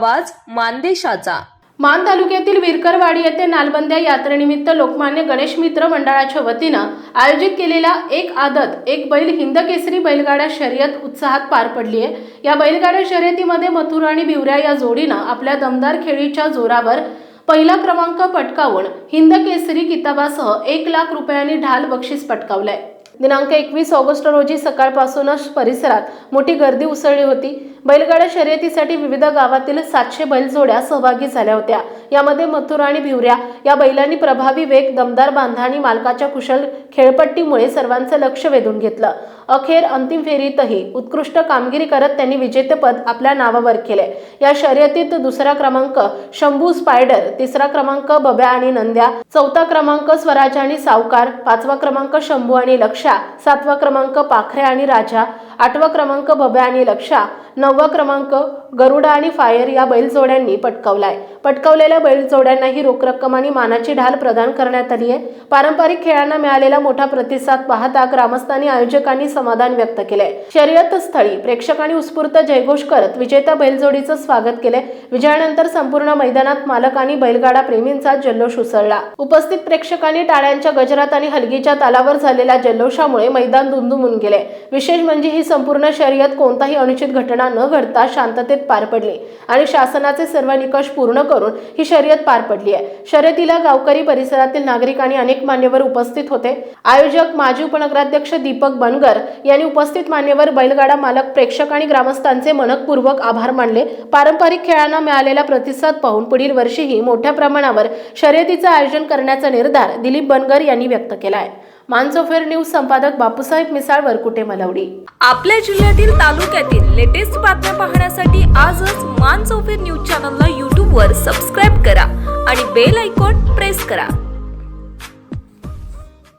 आवाज मानदेशाचा. मान तालुक्यातील विरकरवाडी येथे नालबंद्या यात्रेनिमित्त लोकमान्य गणेश मित्र मंडळाच्या वतीनं आयोजित केलेला एक आदत एक बैल हिंद केसरी बैलगाड्या शर्यत उत्साहात पार पडली आहे या बैलगाड्या शर्यतीमध्ये मथुर आणि बिवऱ्या या जोडीनं आपल्या दमदार खेळीच्या जोरावर पहिला क्रमांक पटकावून हिंद केसरी किताबासह एक लाख रुपयांनी ढाल बक्षीस पटकावलंय. दिनांक एकवीस ऑगस्ट रोजी सकाळपासूनच परिसरात मोठी गर्दी उसळली होती. बैलगाड्या शर्यतीसाठी विविध गावातील सातशे बैलजोड्या सहभागी झाल्या होत्या. यामध्ये मथुर आणि भिवऱ्या या बैलांनी प्रभावी वेग दमदार बांधा आणि मालकाच्या कुशल खेळपट्टीमुळे सर्वांचं लक्ष वेधून घेतलं. अखेर अंतिम फेरीतही उत्कृष्ट कामगिरी करत त्यांनी विजेतेपद आपल्या नावावर केले या शर्यतीत दुसरा क्रमांक शंभू स्पायडर तिसरा क्रमांक बब्या आणि नंद्या चौथा क्रमांक स्वराज आणि सावकार पाचवा क्रमांक शंभू आणि लक्षा सातवा क्रमांक पाखरे आणि राजा आठवा क्रमांक बब्या आणि लक्षा नववा क्रमांक गरुडा आणि फायर या बैलजोड्यांनी पटकावलाय. पटकावलेल्या बैलजोड्यांनाही रोख रक्कम आणि मानाची ढाल प्रदान करण्यात आली आहे पारंपरिक खेळांना मिळालेला मोठा प्रतिसाद पाहता ग्रामस्थांनी आयोजकांनी समाधान व्यक्त केले शर्यत स्थळी प्रेक्षकांनी उत्स्फूर्त जयघोष करत विजेत्या बैलजोडीचं स्वागत केले विजयानंतर संपूर्ण मैदानात मालक आणि बैलगाडा प्रेमींचा जल्लोष उसळला. उपस्थित प्रेक्षकांनी टाळ्यांच्या गजरात आणि हलगीच्या तालावर झालेल्या जल्लोषामुळे मैदान दुमदुमून गेले विशेष म्हणजे ही संपूर्ण शर्यत कोणताही अनुचित घटना न घडता शांततेत पार पडली आणि शासनाचे सर्व निकष पूर्ण करून ही शर्यत पार पडली आहे. शर्यतीला गावकरी परिसरातील नागरिक आणि अनेक मान्यवर उपस्थित होते. आयोजक माजी उपनगराध्यक्ष दीपक बनगर यांनी उपस्थित मान्यवर बैलगाडा मालक प्रेक्षक आणि ग्रामस्थांचे मनपूर्वक आभार मानले. पारंपरिक खेळांना मिळालेला प्रतिसाद पाहून पुढील वर्षीही मोठ्या प्रमाणावर शर्यतीचं आयोजन करण्याचा निर्धार दिलीप बनगर यांनी व्यक्त केला आहे मानसोफेर न्यूज संपादक बापूसाहेब मिसाळ वरकुटे मलवडी? आपल्या जिल्ह्यातील तालुक्यातील लेटेस्ट बातम्या पाहण्यासाठी आजच मानसोफेर न्यूज चॅनलला यूट्यूबवर सबस्क्राईब करा आणि बेल आयकॉन प्रेस करा.